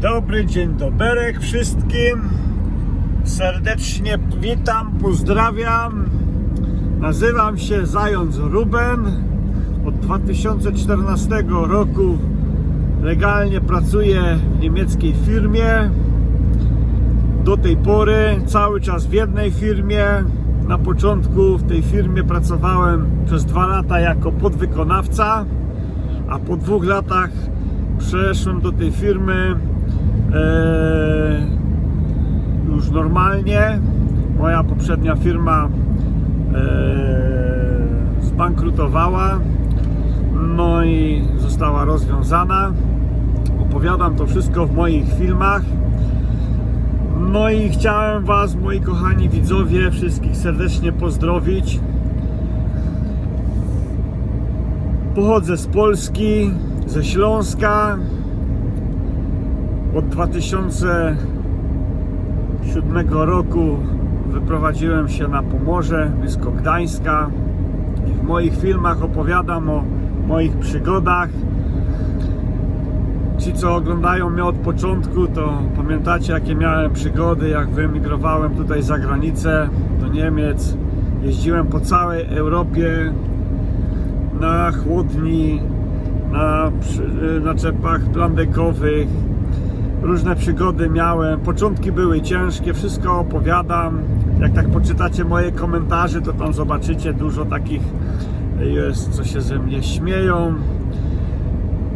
dobry, dzień doberek wszystkim. Serdecznie witam, pozdrawiam. Nazywam się Zając Ruben. Od 2014 roku legalnie pracuję w niemieckiej firmie. Do tej pory cały czas w jednej firmie. Na początku w tej firmie pracowałem przez dwa lata jako podwykonawca, a po dwóch latach przeszłem do tej firmy e, już normalnie. Moja poprzednia firma e, zbankrutowała, no i została rozwiązana. Opowiadam to wszystko w moich filmach. No i chciałem Was, moi kochani widzowie, wszystkich serdecznie pozdrowić. Pochodzę z Polski, ze Śląska. Od 2007 roku wyprowadziłem się na Pomorze, blisko Gdańska. I w moich filmach opowiadam o moich przygodach. Ci, co oglądają mnie od początku, to pamiętacie, jakie miałem przygody, jak wyemigrowałem tutaj za granicę do Niemiec. Jeździłem po całej Europie na chłodni, na naczepach plandekowych. Różne przygody miałem. Początki były ciężkie, wszystko opowiadam. Jak tak poczytacie moje komentarze, to tam zobaczycie dużo takich jest, co się ze mnie śmieją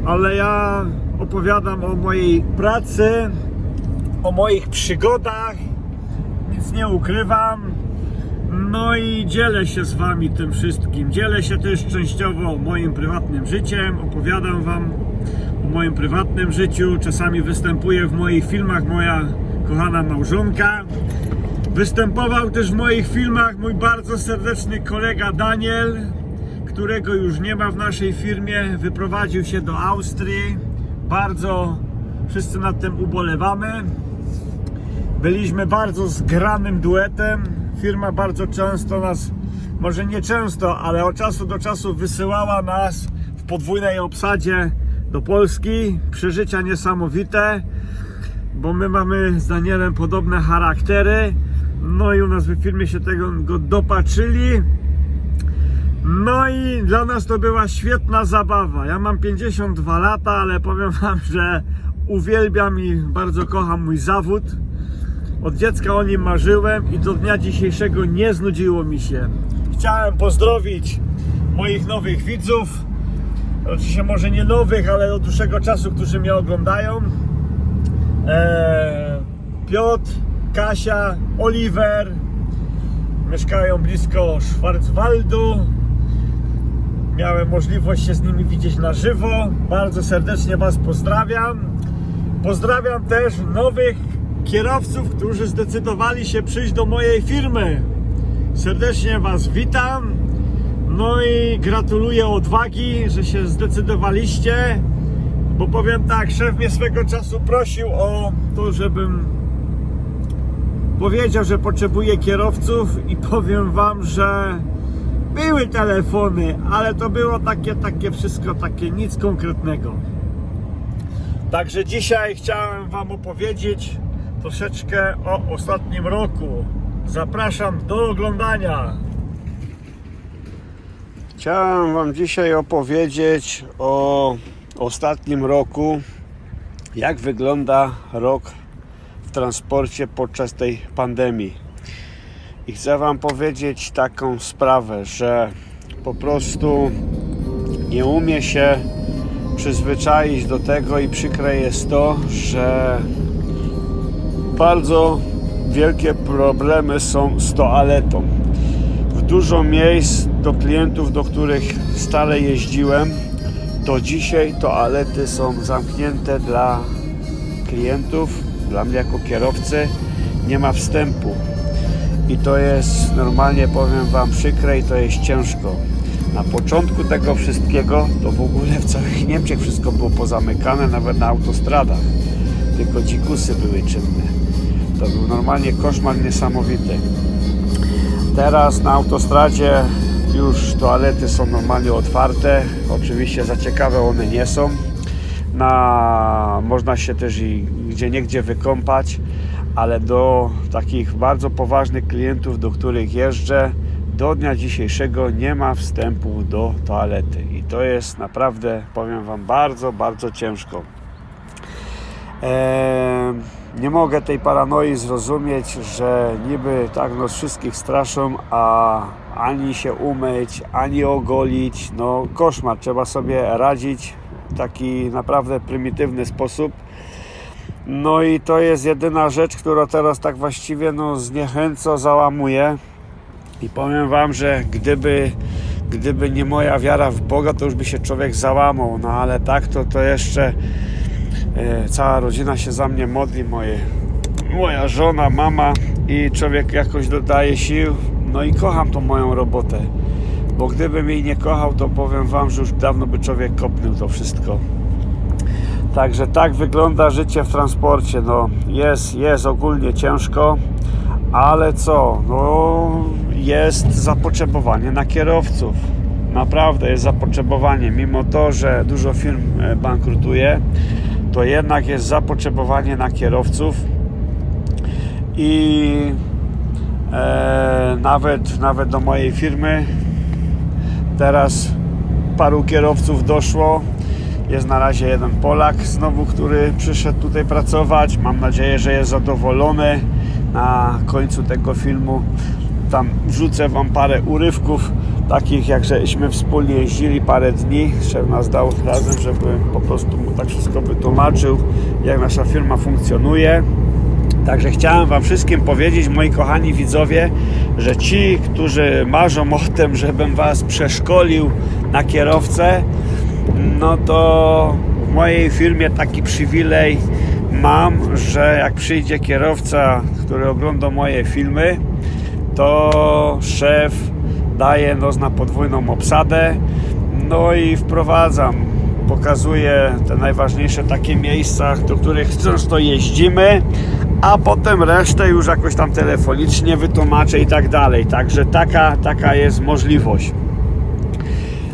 ale ja opowiadam o mojej pracy, o moich przygodach, nic nie ukrywam. No i dzielę się z Wami tym wszystkim. Dzielę się też częściowo moim prywatnym życiem, opowiadam Wam o moim prywatnym życiu. Czasami występuje w moich filmach moja kochana małżonka. Występował też w moich filmach mój bardzo serdeczny kolega Daniel, którego już nie ma w naszej firmie. Wyprowadził się do Austrii. Bardzo wszyscy nad tym ubolewamy. Byliśmy bardzo zgranym duetem. Firma bardzo często nas, może nie często, ale od czasu do czasu wysyłała nas w podwójnej obsadzie do Polski. Przeżycia niesamowite, bo my mamy z Danielem podobne charaktery. No i u nas w firmie się tego go dopatrzyli. No i dla nas to była świetna zabawa. Ja mam 52 lata, ale powiem Wam, że uwielbiam i bardzo kocham mój zawód. Od dziecka o nim marzyłem i do dnia dzisiejszego nie znudziło mi się. Chciałem pozdrowić moich nowych widzów. Oczywiście może nie nowych, ale od dłuższego czasu, którzy mnie oglądają. Eee, Piotr, Kasia, Oliver. Mieszkają blisko Schwarzwaldu. Miałem możliwość się z nimi widzieć na żywo. Bardzo serdecznie Was pozdrawiam. Pozdrawiam też nowych kierowców, którzy zdecydowali się przyjść do mojej firmy. Serdecznie Was witam. No i gratuluję odwagi, że się zdecydowaliście. Bo powiem tak, szef mnie swego czasu prosił o to, żebym powiedział, że potrzebuje kierowców i powiem Wam, że były telefony, ale to było takie, takie wszystko, takie nic konkretnego. Także dzisiaj chciałem Wam opowiedzieć troszeczkę o ostatnim roku. Zapraszam do oglądania. Chciałem Wam dzisiaj opowiedzieć o ostatnim roku, jak wygląda rok w transporcie podczas tej pandemii. I chcę Wam powiedzieć taką sprawę, że po prostu nie umie się przyzwyczaić do tego i przykre jest to, że bardzo wielkie problemy są z toaletą. Dużo miejsc do klientów, do których stale jeździłem, do dzisiaj toalety są zamknięte dla klientów, dla mnie jako kierowcy nie ma wstępu. I to jest normalnie, powiem Wam, przykre i to jest ciężko. Na początku tego wszystkiego to w ogóle w całych Niemczech wszystko było pozamykane, nawet na autostradach. Tylko dzikusy były czynne. To był normalnie koszmar niesamowity. Teraz na autostradzie już toalety są normalnie otwarte. Oczywiście za ciekawe one nie są. na, można się też i gdzie niegdzie wykąpać, ale do takich bardzo poważnych klientów, do których jeżdżę, do dnia dzisiejszego nie ma wstępu do toalety. I to jest naprawdę, powiem Wam, bardzo, bardzo ciężko. Nie mogę tej paranoi zrozumieć, że niby tak nos wszystkich straszą, a ani się umyć, ani ogolić, no koszmar, trzeba sobie radzić w taki naprawdę prymitywny sposób. No i to jest jedyna rzecz, która teraz tak właściwie no, zniechęco załamuje. I powiem Wam, że gdyby, gdyby nie moja wiara w Boga, to już by się człowiek załamał. No ale tak to, to jeszcze cała rodzina się za mnie modli, moje, moja żona, mama i człowiek jakoś dodaje sił. No i kocham tą moją robotę. Bo gdybym jej nie kochał, to powiem Wam, że już dawno by człowiek kopnął to wszystko. Także tak wygląda życie w transporcie. No, jest, jest ogólnie ciężko, ale co? No, jest zapotrzebowanie na kierowców. Naprawdę jest zapotrzebowanie. Mimo to, że dużo firm e, bankrutuje, to jednak jest zapotrzebowanie na kierowców i e, nawet, nawet do mojej firmy teraz paru kierowców doszło. Jest na razie jeden Polak znowu, który przyszedł tutaj pracować. Mam nadzieję, że jest zadowolony. Na końcu tego filmu tam wrzucę Wam parę urywków takich jak żeśmy wspólnie jeździli parę dni. Szef nas dał razem, żeby po prostu mu tak wszystko wytłumaczył, jak nasza firma funkcjonuje. Także chciałem Wam wszystkim powiedzieć, moi kochani widzowie, że ci, którzy marzą o tym, żebym Was przeszkolił na kierowcę, no to w mojej firmie taki przywilej mam, że jak przyjdzie kierowca, który ogląda moje filmy, to szef daje nos na podwójną obsadę, no i wprowadzam, pokazuję te najważniejsze takie miejsca, do których często jeździmy, a potem resztę już jakoś tam telefonicznie wytłumaczę i tak dalej. Także taka, taka jest możliwość.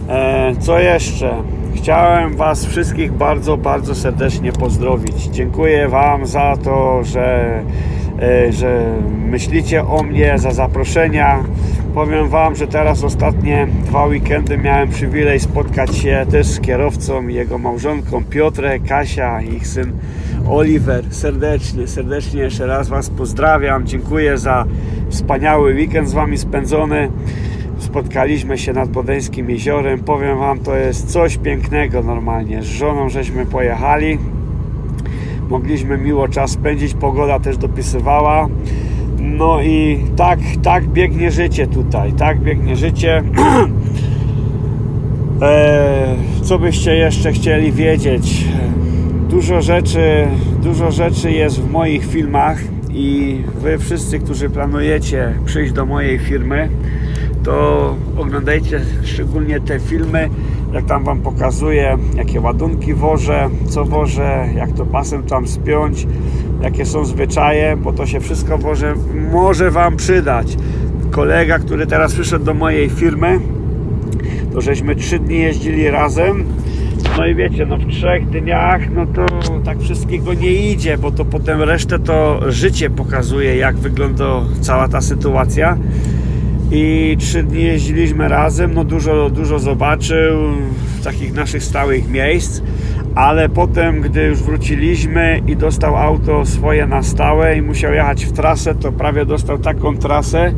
E, co jeszcze? Chciałem Was wszystkich bardzo, bardzo serdecznie pozdrowić. Dziękuję Wam za to, że, e, że myślicie o mnie, za zaproszenia. Powiem Wam, że teraz ostatnie dwa weekendy miałem przywilej spotkać się też z kierowcą i jego małżonką Piotrek, Kasia i ich syn Oliver. Serdecznie, serdecznie jeszcze raz Was pozdrawiam. Dziękuję za wspaniały weekend z Wami spędzony spotkaliśmy się nad Bodeńskim Jeziorem. Powiem Wam, to jest coś pięknego normalnie. Z żoną żeśmy pojechali. Mogliśmy miło czas spędzić, pogoda też dopisywała. No i tak, tak biegnie życie tutaj, tak biegnie życie. Eee, co byście jeszcze chcieli wiedzieć? Dużo rzeczy, dużo rzeczy jest w moich filmach i wy wszyscy, którzy planujecie przyjść do mojej firmy, to oglądajcie szczególnie te filmy, jak tam Wam pokazuję, jakie ładunki wożę, co wożę, jak to pasem tam spiąć, jakie są zwyczaje, bo to się wszystko wożę, może Wam przydać. Kolega, który teraz przyszedł do mojej firmy, to żeśmy trzy dni jeździli razem. No i wiecie, no w trzech dniach, no to tak wszystkiego nie idzie, bo to potem resztę to życie pokazuje, jak wygląda cała ta sytuacja i trzy dni jeździliśmy razem, no dużo, dużo zobaczył takich naszych stałych miejsc, ale potem, gdy już wróciliśmy i dostał auto swoje na stałe i musiał jechać w trasę, to prawie dostał taką trasę,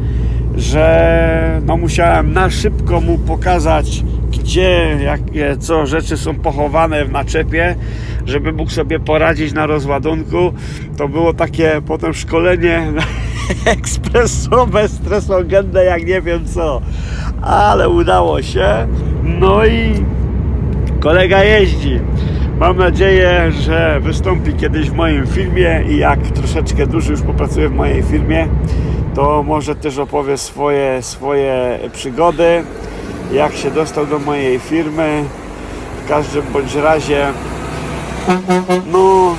że no musiałem na szybko mu pokazać, gdzie, jakie, co rzeczy są pochowane w naczepie, żeby mógł sobie poradzić na rozładunku. To było takie potem szkolenie ekspresowe, stresogenne, jak nie wiem co. Ale udało się. No i kolega jeździ. Mam nadzieję, że wystąpi kiedyś w moim filmie i jak troszeczkę dłużej już popracuje w mojej firmie, to może też opowie swoje, swoje przygody, jak się dostał do mojej firmy. W każdym bądź razie, no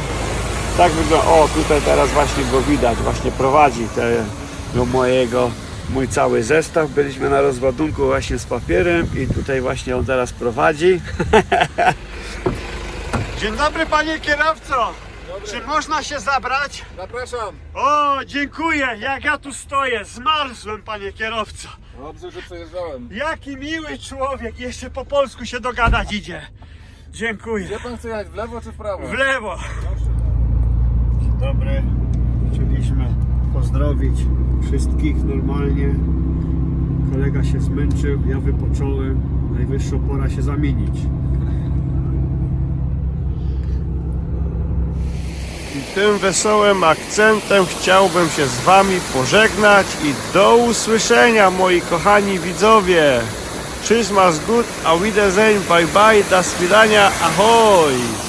tak wygląda. O, tutaj teraz właśnie go widać, właśnie prowadzi te, do mojego, mój cały zestaw. Byliśmy na rozładunku właśnie z papierem i tutaj właśnie on teraz prowadzi. Dzień dobry panie kierowco. Czy można się zabrać? Zapraszam. O, dziękuję. Jak ja tu stoję, zmarzłem panie kierowco. Dobrze, że przejeżdżałem. Jaki miły człowiek, jeszcze po polsku się dogadać idzie. Dziękuję. Gdzie pan chce jechać? W lewo czy w prawo? W lewo. Dobry. Chcieliśmy pozdrowić wszystkich normalnie. Kolega się zmęczył, ja wypocząłem. Najwyższa pora się zamienić. I tym wesołym akcentem chciałbym się z Wami pożegnać i do usłyszenia moi kochani widzowie. Tschüss, mach's gut, auf Wiedersehen, bye bye, do swidania, ahoj!